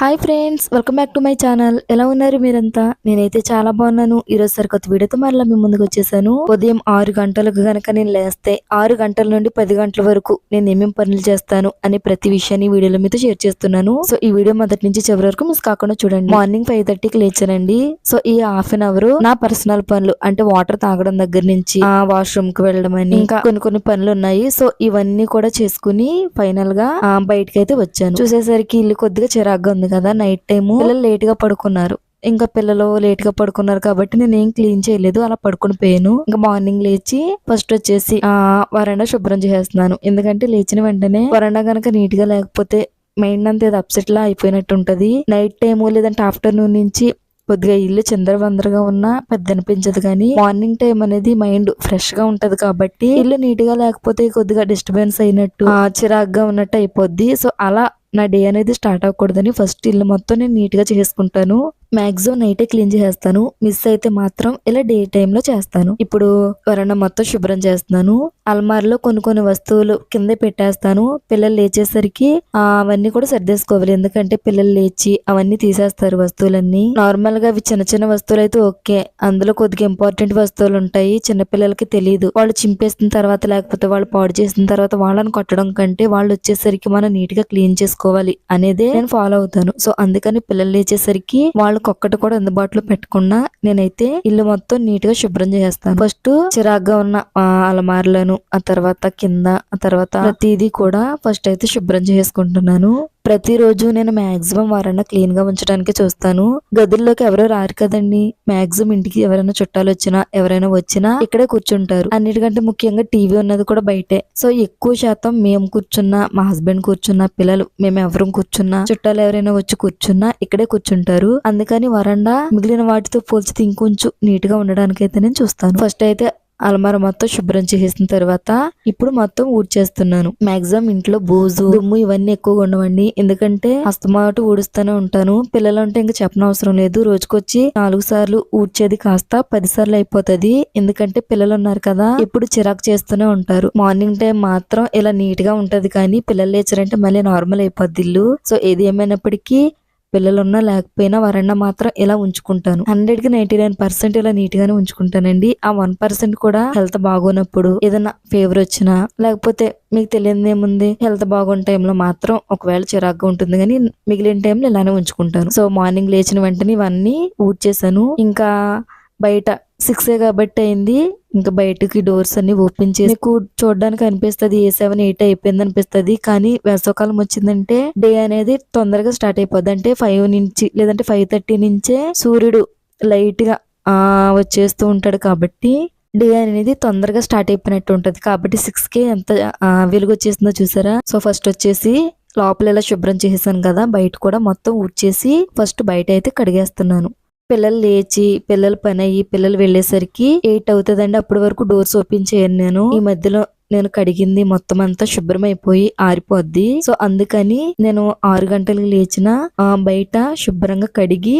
Hi friends welcome back to my channel. ఎలా ఉన్నారు మీరంతా? నేనైతే చాలా బాగున్నాను. ఈరోజు సరికొత్త వీడియోతో మరలా మీ ముందుకు వచ్చేసాను. ఉదయం ఆరు గంటలకు గనక నేను లేస్తే ఆరు గంటల నుండి పది గంటల వరకు నేను ఏమేం పనులు చేస్తాను అనే ప్రతి విషయాన్ని వీడియోలో మీతో షేర్ చేస్తున్నాను. సో ఈ వీడియో మొదటి నుంచి చివరి వరకు మిస్ కాకుండా చూడండి. మార్నింగ్ ఫైవ్ థర్టీకి లేచానండి. సో ఈ హాఫ్ అన్ అవర్ నా పర్సనల్ పనులు అంటే వాటర్ తాగడం దగ్గర నుంచి ఆ వాష్రూమ్కి వెళ్ళడం అని ఇంకా కొన్ని కొన్ని పనులు ఉన్నాయి. సో ఇవన్నీ కూడా చేసుకుని ఫైనల్గా బయటకైతే బయటకి అయితే వచ్చాను. చూసేసరికి ఇల్లు కొద్దిగా చిరాగ్గా ఉంది కదా నైట్ టైము పిల్లలు లేట్గా పడుకున్నారు. ఇంకా పిల్లలు లేట్గా పడుకున్నారు కాబట్టి నేను ఏం క్లీన్ చేయలేదు. అలా పడుకుని పోయాను. ఇంకా మార్నింగ్ లేచి ఫస్ట్ వచ్చేసి ఆ వరండా శుభ్రం చేసేస్తున్నాను. ఎందుకంటే లేచిన వెంటనే వరండా గనక నీట్గా లేకపోతే మైండ్ అంతా ఏదో అప్సెట్ లా అయిపోయినట్టు ఉంటది. నైట్ టైము లేదంటే ఆఫ్టర్నూన్ నుంచి కొద్దిగా ఇల్లు చిందరవందరగా ఉన్నా పెద్ద అనిపించదు కానీ మార్నింగ్ టైం అనేది మైండ్ ఫ్రెష్గా ఉంటది కాబట్టి ఇల్లు నీట్గా లేకపోతే కొద్దిగా డిస్టర్బెన్స్ అయినట్టు చిరాగ్గా ఉన్నట్టు అయిపోద్ది. సో అలా నా డే అనేది స్టార్ట్ అవ్వకూడదని ఫస్ట్ ఇల్లు మొత్తం నేను నీట్గా చేసుకుంటాను. మ్యాక్సిమం నైటే క్లీన్ చేసేస్తాను. మిస్ అయితే మాత్రం ఇలా డే టైంలో చేస్తాను. ఇప్పుడు వరణ మొత్తం శుభ్రం చేస్తున్నాను. అల్మార్లో కొన్ని కొన్ని వస్తువులు కింద పెట్టేస్తాను. పిల్లలు లేచేసరికి అవన్నీ కూడా సర్దేసుకోవాలి. ఎందుకంటే పిల్లలు లేచి అవన్నీ తీసేస్తారు వస్తువులన్నీ. నార్మల్గా అవి చిన్న చిన్న వస్తువులు అయితే ఓకే. అందులో కొద్దిగా ఇంపార్టెంట్ వస్తువులు ఉంటాయి. చిన్న పిల్లలకి తెలియదు వాళ్ళు చింపేసిన తర్వాత లేకపోతే వాళ్ళు పాడు చేసిన తర్వాత వాళ్ళని కొట్టడం కంటే వాళ్ళు వచ్చేసరికి మనం నీట్గా క్లీన్ చేసుకోవాలి అనేదే నేను ఫాలో అవుతాను. సో అందుకని పిల్లలు లేచేసరికి వాళ్ళకి ఒక్కటి కూడా అందుబాటులో పెట్టకుండా నేనైతే ఇల్లు మొత్తం నీట్గా శుభ్రం చేస్తాను ఫస్ట్ చిరాగ్గా ఉన్న ఆ, ఆ తర్వాత కింద ఆ తర్వాత ప్రతిదీ కూడా ఫస్ట్ అయితే శుభ్రం చేసుకుంటున్నాను. ప్రతిరోజు నేను మాక్సిమం వారన్నా క్లీన్గా ఉంచడానికి చూస్తాను. గదుల్లోకి ఎవరో రారు కదండి. మాక్సిమం ఇంటికి ఎవరైనా చుట్టాలు వచ్చినా ఎవరైనా వచ్చినా ఇక్కడే కూర్చుంటారు. అన్నిటికంటే ముఖ్యంగా టీవీ ఉన్నది కూడా బయటే. సో ఎక్కువ శాతం మేము కూర్చున్నా మా హస్బెండ్ కూర్చున్నా పిల్లలు మేము ఎవరం కూర్చున్నా చుట్టాలు ఎవరైనా వచ్చి కూర్చున్నా ఇక్కడే కూర్చుంటారు. అందుకని వరండా మిగిలిన వాటితో పోల్చితే ఇంకొంచెం నీట్గా ఉండడానికి అయితే నేను చూస్తాను. ఫస్ట్ అయితే అలమార మొత్తం శుభ్రం చేసిన తర్వాత ఇప్పుడు మొత్తం ఊడ్చేస్తున్నాను. మాక్సిమం ఇంట్లో బూజు దుమ్ము ఇవన్నీ ఎక్కువగా ఉండవండి. ఎందుకంటే అస్తమాటు ఊడుస్తూనే ఉంటాను. పిల్లలు అంటే ఇంకా చెప్పనవసరం లేదు. రోజుకొచ్చి నాలుగు సార్లు ఊడ్చేది కాస్త పది సార్లు అయిపోతుంది. ఎందుకంటే పిల్లలు ఉన్నారు కదా ఎప్పుడు చిరాకు చేస్తూనే ఉంటారు. మార్నింగ్ టైం మాత్రం ఇలా నీట్గా ఉంటది కానీ పిల్లలు లేచారంటే మళ్ళీ నార్మల్ అయిపోద్ది ఇల్లు. సో ఏది ఏమైనప్పటికీ పిల్లలు ఉన్నా లేకపోయినా వరన్నా మాత్రం ఇలా ఉంచుకుంటాను. హండ్రెడ్కి నైన్టీ నైన్ పర్సెంట్ ఇలా నీట్ గానే ఉంచుకుంటానండి. ఆ వన్ పర్సెంట్ కూడా హెల్త్ బాగోనప్పుడు ఏదైనా ఫీవర్ వచ్చినా లేకపోతే మీకు తెలియదు ఏముంది హెల్త్ బాగున్న టైంలో మాత్రం ఒకవేళ చిరాగ్గా ఉంటుంది కానీ మిగిలిన టైంలో ఇలానే ఉంచుకుంటాను. సో మార్నింగ్ లేచిన వెంటనే ఇవన్నీ ఊడ్చేసాను ఇంకా బయట సిక్స్ కాబట్టి అయింది. ఇంకా బయటకి డోర్స్ అన్ని ఓపెన్ చేసి మీకు చూడడానికి అనిపిస్తుంది ఏ సెవెన్ ఎయిట్ అయిపోయింది అనిపిస్తుంది. కానీ వేసవకాలం వచ్చిందంటే డే అనేది తొందరగా స్టార్ట్ అయిపోద్ది. అంటే ఫైవ్ నుంచి లేదంటే ఫైవ్ థర్టీ నుంచే సూర్యుడు లైట్గా వచ్చేస్తూ ఉంటాడు కాబట్టి డే అనేది తొందరగా స్టార్ట్ అయిపోయినట్టు ఉంటుంది. కాబట్టి సిక్స్ కే ఎంత వెలుగు వచ్చేసిందో చూసారా? సో ఫస్ట్ వచ్చేసి లోపల ఇలా శుభ్రం చేసేసాను కదా బయట కూడా మొత్తం ఊడ్చేసి ఫస్ట్ బయట అయితే కడిగేస్తున్నాను. పిల్లలు లేచి పిల్లల పని అయ్యి పిల్లలు వెళ్ళేసరికి ఎయిట్ అవుతుందండి అప్పటి వరకు డోర్స్ ఓపెన్ చేయను నేను. ఈ మధ్యలో నేను కడిగింది మొత్తం అంతా శుభ్రం అయిపోయి ఆరిపోద్ది. సో అందుకని నేను ఆరు గంటలకు లేచిన బయట శుభ్రంగా కడిగి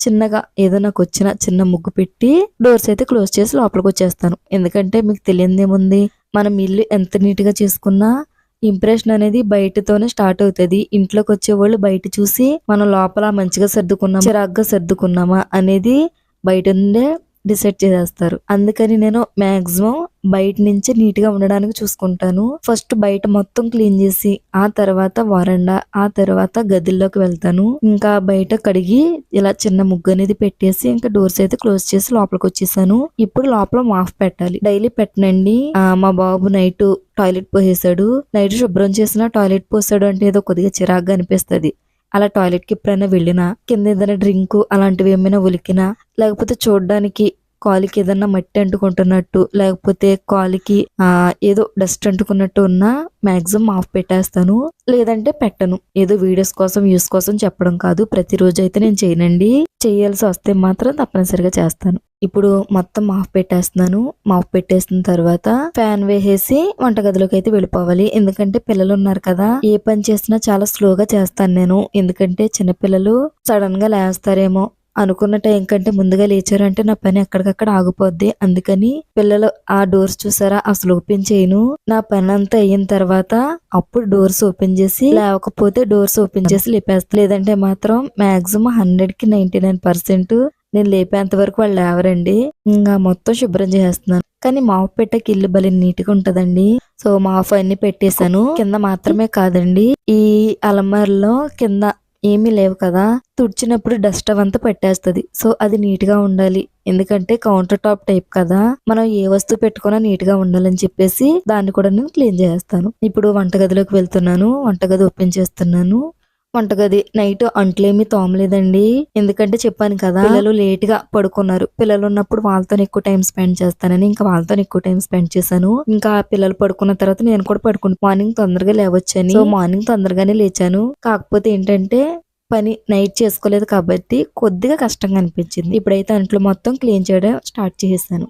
చిన్నగా ఏదో నాకు వచ్చిన చిన్న ముగ్గు పెట్టి డోర్స్ అయితే క్లోజ్ చేసి లోపలికి వచ్చేస్తాను. ఎందుకంటే మీకు తెలియదేముంది? మనం ఇల్లు ఎంత నీట్గా చేసుకున్నా ఇంప్రెషన్ అనేది బయటతోనే స్టార్ట్ అవుతుంది. ఇంట్లోకి వచ్చే వాళ్ళు బయట చూసి మనం లోపల మంచిగా సర్దుకున్నామా చిరాగ్గా సర్దుకున్నామా అనేది బయట ఉండే డిసైడ్ చేసేస్తారు. అందుకని నేను మాక్సిమం బయట నుంచి నీట్గా ఉండడానికి చూసుకుంటాను. ఫస్ట్ బయట మొత్తం క్లీన్ చేసి ఆ తర్వాత వరండా ఆ తర్వాత గదిల్లోకి వెళ్తాను. ఇంకా బయట కడిగి ఇలా చిన్న ముగ్గు అనేది పెట్టేసి ఇంకా డోర్స్ అయితే క్లోజ్ చేసి లోపలికి వచ్చేసాను. ఇప్పుడు లోపల మాఫ్ పెట్టాలి. డైలీ పెట్టనండి. మా బాబు నైట్ టాయిలెట్ పోసేసాడు. నైట్ శుభ్రం చేసిన టాయిలెట్ పోసాడు అంటే ఏదో కొద్దిగా చిరాగ్గా అనిపిస్తుంది. అలా టాయిలెట్కి ఎప్పుడైనా వెళ్ళినా కింద ఏదైనా డ్రింకు అలాంటివి ఏమైనా ఉలికినా లేకపోతే చూడడానికి కాలికి ఏదన్నా మట్టి అంటుకుంటున్నట్టు లేకపోతే కాలికి ఏదో డస్ట్ అంటుకున్నట్టు ఉన్నా మ్యాక్సిమం ఆఫ్ పెట్టేస్తాను. లేదంటే పెట్టను. ఏదో వీడియోస్ కోసం యూస్ కోసం చెప్పడం కాదు. ప్రతిరోజు అయితే నేను చేయనండి. చేయాల్సి వస్తే మాత్రం తప్పనిసరిగా చేస్తాను. ఇప్పుడు మొత్తం మాఫ్ పెట్టేస్తున్నాను. మాఫ్ పెట్టేసిన తర్వాత ఫ్యాన్ వేసేసి వంటగదిలోకి అయితే వెళ్ళిపోవాలి. ఎందుకంటే పిల్లలు ఉన్నారు కదా. ఏ పని చేసినా చాలా స్లోగా చేస్తాను నేను. ఎందుకంటే చిన్నపిల్లలు సడన్గా లేస్తారేమో అనుకున్న టైం కంటే ముందుగా లేచారంటే నా పని ఎక్కడికక్కడ ఆగిపోద్ది. అందుకని పిల్లలు ఆ డోర్స్ చూసారా? అసలు ఓపెన్ చేయను. నా పని అంతా అయిన తర్వాత అప్పుడు డోర్స్ ఓపెన్ చేసి లేకపోతే డోర్స్ ఓపెన్ చేసి లేపేస్తా లేదంటే మాత్రం మాక్సిమం హండ్రెడ్కి నైన్టీ నైన్ పర్సెంట్ నేను లేపేంత వరకు వాళ్ళు లేవరండి. ఇంకా మొత్తం శుభ్రం చేస్తున్నాను కానీ మాఫ్ పెట్టకి ఇల్లు భలే నీట్గా ఉంటుందండి. సో మాఫ్ అన్ని పెట్టేశాను. కింద మాత్రమే కాదండి. ఈ అలమారలో కింద ఏమీ లేవు కదా. తుడిచినప్పుడు డస్ట్ అవంతా పెట్టేస్తుంది. సో అది నీట్గా ఉండాలి. ఎందుకంటే కౌంటర్ టాప్ టైప్ కదా. మనం ఏ వస్తువు పెట్టుకున్నా నీట్గా ఉండాలని చెప్పేసి దాన్ని కూడా నేను క్లీన్ చేస్తాను ఇప్పుడు వంటగదిలోకి వెళ్తున్నాను. వంటగది ఓపెన్ చేస్తున్నాను. వంటగది. నైట్ అంట్లేమి తోమలేదండి. ఎందుకంటే చెప్పాను కదా పిల్లలు లేట్గా పడుకున్నారు. పిల్లలు ఉన్నప్పుడు వాళ్ళతో ఎక్కువ టైం స్పెండ్ చేస్తానని ఇంకా వాళ్ళతో ఎక్కువ టైం స్పెండ్ చేశాను. ఇంకా పిల్లలు పడుకున్న తర్వాత నేను కూడా పడుకుంటాను మార్నింగ్ తొందరగా లేవచ్చని. మార్నింగ్ తొందరగానే లేచాను. కాకపోతే ఏంటంటే పని నైట్ చేసుకోలేదు కాబట్టి కొద్దిగా కష్టంగా అనిపించింది. ఇప్పుడైతే అంట్లు మొత్తం క్లీన్ చేయడం స్టార్ట్ చేసేసాను.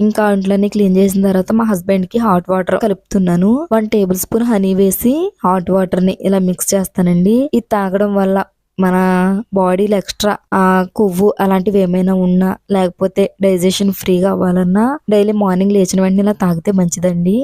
ఇంకా అంట్లన్నీ క్లీన్ చేసిన తర్వాత మా హస్బెండ్కి హాట్ వాటర్ కలుపుతున్నాను. వన్ టేబుల్ స్పూన్ హనీ వేసి హాట్ వాటర్ని ఇలా మిక్స్ చేస్తానండి. ఇది తాగడం వల్ల మన బాడీలో ఎక్స్ట్రా ఆ కొవ్వు అలాంటివి ఏమైనా ఉన్నా లేకపోతే డైజెషన్ ఫ్రీగా అవ్వాలన్నా డైలీ మార్నింగ్ లేచిన వెంటనే ఇలా తాగితే మంచిదండి.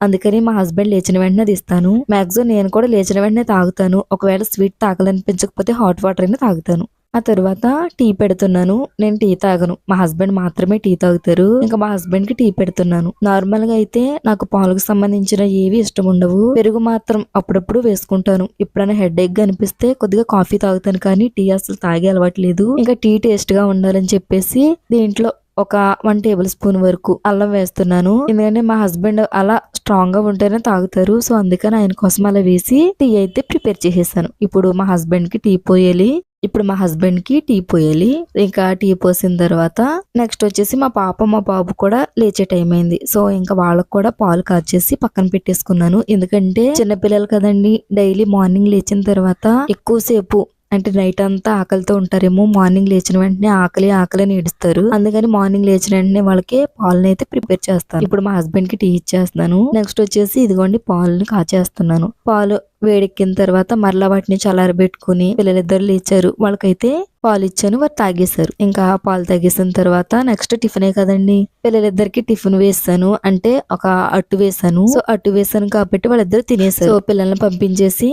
అందుకని మా హస్బెండ్ లేచిన వెంటనే తీస్తాను ఇస్తాను. మ్యాక్సిమం నేను కూడా లేచిన వెంటనే తాగుతాను. ఒకవేళ స్వీట్ తాగాలనిపించకపోతే హాట్ వాటర్ అయినా తాగుతాను. ఆ తర్వాత టీ పెడుతున్నాను. నేను టీ తాగను. మా హస్బెండ్ మాత్రమే టీ తాగుతారు. ఇంకా మా హస్బెండ్కి టీ పెడుతున్నాను. నార్మల్గా అయితే నాకు పాలకు సంబంధించిన ఏవి ఇష్టం ఉండవు. పెరుగు మాత్రం అప్పుడప్పుడు వేసుకుంటాను. ఎప్పుడైనా హెడ్ ఎగ్ అనిపిస్తే కొద్దిగా కాఫీ తాగుతాను కానీ టీ అసలు తాగే అలవాట్లేదు ఇంకా టీ టేస్ట్గా ఉండాలని చెప్పేసి దీంట్లో ఒక వన్ టేబుల్ స్పూన్ వరకు అల్లం వేస్తున్నాను. ఎందుకంటే మా హస్బెండ్ అలా స్ట్రాంగ్గా ఉంటేనే తాగుతారు. సో అందుకని ఆయన కోసం అలా వేసి టీ అయితే ప్రిపేర్ చేసేసాను. ఇప్పుడు మా హస్బెండ్కి టీ పోయాలి. ఇప్పుడు మా హస్బెండ్కి టీ పోయాలి. ఇంకా టీ పోసిన తర్వాత నెక్స్ట్ వచ్చేసి మా పాప మా బాబు కూడా లేచే టైం అయింది. సో ఇంకా వాళ్ళకు కూడా పాలు కాచేసి పక్కన పెట్టేసుకున్నాను. ఎందుకంటే చిన్నపిల్లలు కదండి డైలీ మార్నింగ్ లేచిన తర్వాత ఎక్కువసేపు అంటే నైట్ అంతా ఆకలితో ఉంటారేమో మార్నింగ్ లేచిన వెంటనే ఆకలి ఆకలి అని ఏడుస్తారు. అందుకని మార్నింగ్ లేచిన వెంటనే వాళ్ళకి పాలను అయితే ప్రిపేర్ చేస్తాను. ఇప్పుడు మా హస్బెండ్కి టీ ఇచ్చేస్తున్నాను. నెక్స్ట్ వచ్చేసి ఇదిగోండి పాలను కాచేస్తున్నాను. పాలు వేడెక్కిన తర్వాత మరలా వాటిని చల్లారబెట్టుకుని పిల్లలిద్దరు లేచారు. వాళ్ళకైతే పాలు ఇచ్చాను వారు తాగేశారు. ఇంకా పాలు తాగేసిన తర్వాత నెక్స్ట్ టిఫినే కదండి. పిల్లలిద్దరికి టిఫిన్ వేసాను అంటే ఒక అట్టు వేసాను సో అట్టు వేసాను కాబట్టి వాళ్ళిద్దరు తినేసారు సో పిల్లల్ని పంపించేసి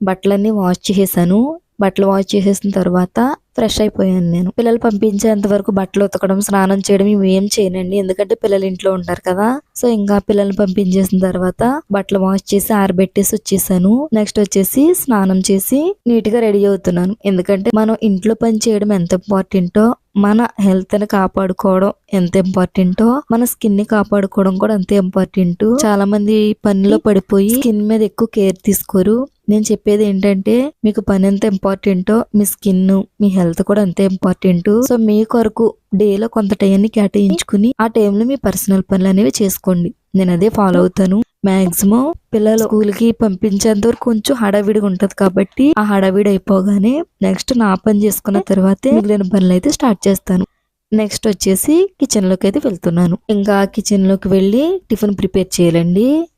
బట్టలన్నీ వాష్ చేసేసాను బట్టలు వాష్ చేసేసిన తర్వాత ఫ్రెష్ అయిపోయాను నేను. పిల్లలు పంపించేంత వరకు బట్టలు ఉతకడం స్నానం చేయడం ఇవి ఏం చేయనండి. ఎందుకంటే పిల్లలు ఇంట్లో ఉంటారు కదా. సో ఇంకా పిల్లల్ని పంపించేసిన తర్వాత బట్టలు వాష్ చేసి ఆరబెట్టేసి వచ్చేసాను. నెక్స్ట్ వచ్చేసి స్నానం చేసి నీట్గా రెడీ అవుతున్నాను. ఎందుకంటే మనం ఇంట్లో పని చేయడం ఎంత ఇంపార్టెంటో మన హెల్త్ని కాపాడుకోవడం ఎంత ఇంపార్టెంటో మన స్కిన్ని కాపాడుకోవడం కూడా అంతే ఇంపార్టెంట్. చాలా మంది పనిలో పడిపోయి స్కిన్ మీద ఎక్కువ కేర్ తీసుకోరు. నేను చెప్పేది ఏంటంటే మీకు పని ఎంత ఇంపార్టెంటో మీ స్కిన్ మీ హెల్త్ కూడా అంతే ఇంపార్టెంట్. సో మీ కొరకు డేలో కొంత టైంని కేటాయించుకుని ఆ టైంలో మీ పర్సనల్ పనులు అనేవి చేసుకోండి. నేను అదే ఫాలో అవుతాను. మాక్సిమం పిల్లలు స్కూల్కి పంపించేంత వరకు కొంచెం హడావిడిగా ఉంటది కాబట్టి ఆ హడావిడి అయిపోగానే నెక్స్ట్ నా పని చేసుకున్న తర్వాతే మిగిలిన పనులు అయితే స్టార్ట్ చేస్తాను. నెక్స్ట్ వచ్చేసి కిచెన్లోకి అయితే వెళ్తున్నాను. ఇంకా కిచెన్లోకి వెళ్ళి టిఫిన్ ప్రిపేర్ చేయాలండి.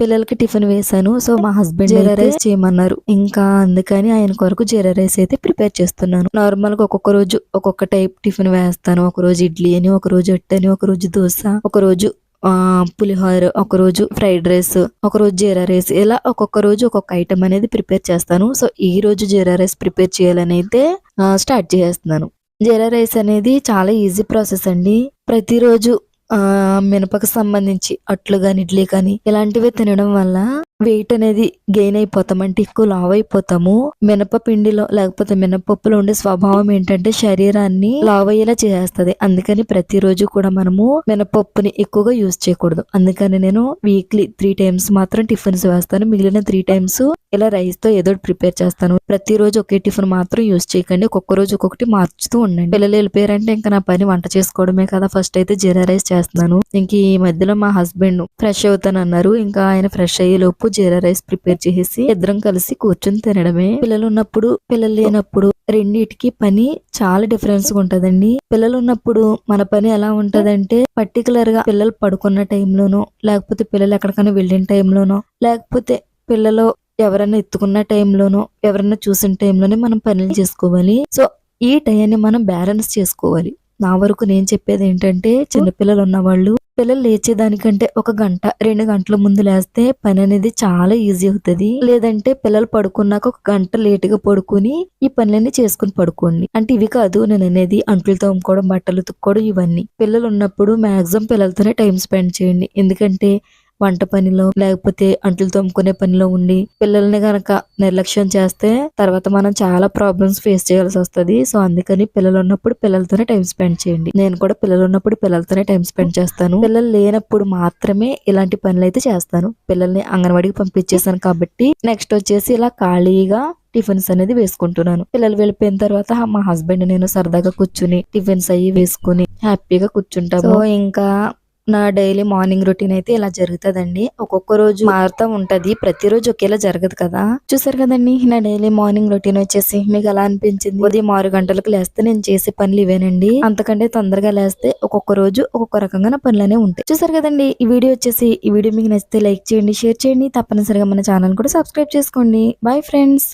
పిల్లలకి టిఫిన్ వేసాను సో మా హస్బెండ్ జీరా రైస్? చేయమన్నారు. ఇంకా అందుకని ఆయన కొరకు జీరా రైస్ అయితే ప్రిపేర్ చేస్తున్నాను. నార్మల్గా ఒక్కొక్క రోజు ఒక్కొక్క టైప్ టిఫిన్ వేస్తాను. ఒక రోజు ఇడ్లీ అని ఒక రోజు అట్టు అని ఒక రోజు దోశ ఒక రోజు పులిహోర ఒక రోజు ఫ్రైడ్ రైస్ ఒక రోజు జీరా రైస్. ఇలా ఒక్కొక్క రోజు ఒక్కొక్క ఐటమ్ అనేది ప్రిపేర్ చేస్తాను. సో ఈ రోజు జీరా రైస్ ప్రిపేర్ చేయాలని అయితే స్టార్ట్ చేస్తున్నాను. జీరా రైస్ అనేది చాలా ఈజీ ప్రాసెస్ అండి. ప్రతిరోజు మినపకు సంబంధించి అట్లు కాని ఇడ్లీ కానీ ఇలాంటివి తినడం వల్ల వెయిట్ అనేది గెయిన్ అయిపోతాం. అంటే ఎక్కువ లావ్ అయిపోతాము. మినప పిండిలో లేకపోతే మినపప్పులో ఉండే స్వభావం ఏంటంటే శరీరాన్ని లావ్ అయ్యేలా చేసేస్తుంది. అందుకని ప్రతిరోజు కూడా మనము మినపప్పుని ఎక్కువగా యూజ్ చేయకూడదు. అందుకని నేను వీక్లీ త్రీ టైమ్స్ మాత్రం టిఫిన్స్ వేస్తాను. మిగిలిన త్రీ టైమ్స్ ఇలా రైస్తో ఏదో ప్రిపేర్ చేస్తాను. ప్రతిరోజు ఒకే టిఫిన్ మాత్రం యూజ్ చేయకండి. ఒక్కొక్క రోజు ఒక్కొక్కటి మార్చుతూ ఉండండి. పిల్లలు వెళ్ళిపోయారంటే ఇంకా నా పని వంట చేసుకోవడమే కదా. ఫస్ట్ అయితే జీరా రైస్ చేస్తున్నాను. ఇంక ఈ మధ్యలో మా హస్బెండ్ ఫ్రెష్ అవుతాను అన్నారు. ఇంకా ఆయన ఫ్రెష్ అయ్యే లోపు జీరా రైస్ ప్రిపేర్ చేసేసి ఇద్దరం కలిసి కూర్చొని తినడమే. పిల్లలు ఉన్నప్పుడు పిల్లలు లేనప్పుడు రెండిటికి పని చాలా డిఫరెన్స్గా ఉంటదండి. పిల్లలు ఉన్నప్పుడు మన పని ఎలా ఉంటదంటే పర్టికులర్గా పిల్లలు పడుకున్న టైంలోనో లేకపోతే పిల్లలు ఎక్కడికైనా వెళ్ళిన టైంలోనో లేకపోతే పిల్లలు ఎవరైనా ఎత్తుకున్న టైంలోనో ఎవరైనా చూసిన టైంలోనే మనం పనులు చేసుకోవాలి. సో ఈ టైంని మనం బ్యాలెన్స్ చేసుకోవాలి. నా వరకు నేను చెప్పేది ఏంటంటే చిన్నపిల్లలు ఉన్నవాళ్ళు పిల్లలు లేచేదానికంటే ఒక గంట రెండు గంటల ముందు లేస్తే పని అనేది చాలా ఈజీ అవుతుంది. లేదంటే పిల్లలు పడుకున్నాక ఒక గంట లేటుగా పడుకుని ఈ పనులన్నీ చేసుకుని పడుకోండి. అంటే ఇవి కాదు నేను అనేది అంట్లు తోముకోవడం బట్టలు తుక్కోవడం ఇవన్నీ. పిల్లలు ఉన్నప్పుడు మాక్సిమం పిల్లలతోనే టైం స్పెండ్ చేయండి. ఎందుకంటే వంట పనిలో లేకపోతే అంట్లు తోముకునే పనిలో ఉండి పిల్లల్ని గనక నిర్లక్ష్యం చేస్తే తర్వాత మనం చాలా ప్రాబ్లమ్స్ ఫేస్ చేయాల్సి వస్తుంది. సో అందుకని పిల్లలు ఉన్నప్పుడు పిల్లలతోనే టైం స్పెండ్ చేయండి. నేను కూడా పిల్లలు ఉన్నప్పుడు పిల్లలతోనే టైం స్పెండ్ చేస్తాను. పిల్లలు లేనప్పుడు మాత్రమే ఇలాంటి పనులు అయితే చేస్తాను. పిల్లల్ని అంగన్వాడికి పంపించేసాను కాబట్టి నెక్స్ట్ వచ్చేసి ఇలా ఖాళీగా టిఫిన్స్ అనేది వేసుకుంటున్నాను. పిల్లలు వెళ్ళిపోయిన తర్వాత మా హస్బెండ్ నేను సరదాగా కూర్చుని టిఫిన్స్ అయ్యి వేసుకుని హ్యాపీగా కూర్చుంటాము. ఇంకా నా డైలీ మార్నింగ్ రొటీన్ అయితే ఇలా జరుగుతుందండి. ఒక్కొక్క రోజు మారుతూ ఉంటది. ప్రతిరోజు ఒకేలా జరగదు కదా. చూసారు కదండి నా డైలీ మార్నింగ్ రొటీన్ వచ్చేసి మీకు ఎలా అనిపించింది? ఉదయం ఆరు గంటలకు లేస్తే నేను చేసే పనులు ఇవేనండి. అంతకంటే తొందరగా లేస్తే ఒక్కొక్క రోజు ఒక్కొక్క రకంగా నా పనులనే ఉంటాయి. చూసారు కదండి ఈ వీడియో వచ్చేసి ఈ వీడియో మీకు నచ్చితే లైక్ చేయండి షేర్ చేయండి. తప్పనిసరిగా మన ఛానల్ కూడా సబ్స్క్రైబ్ చేసుకోండి. Bye friends.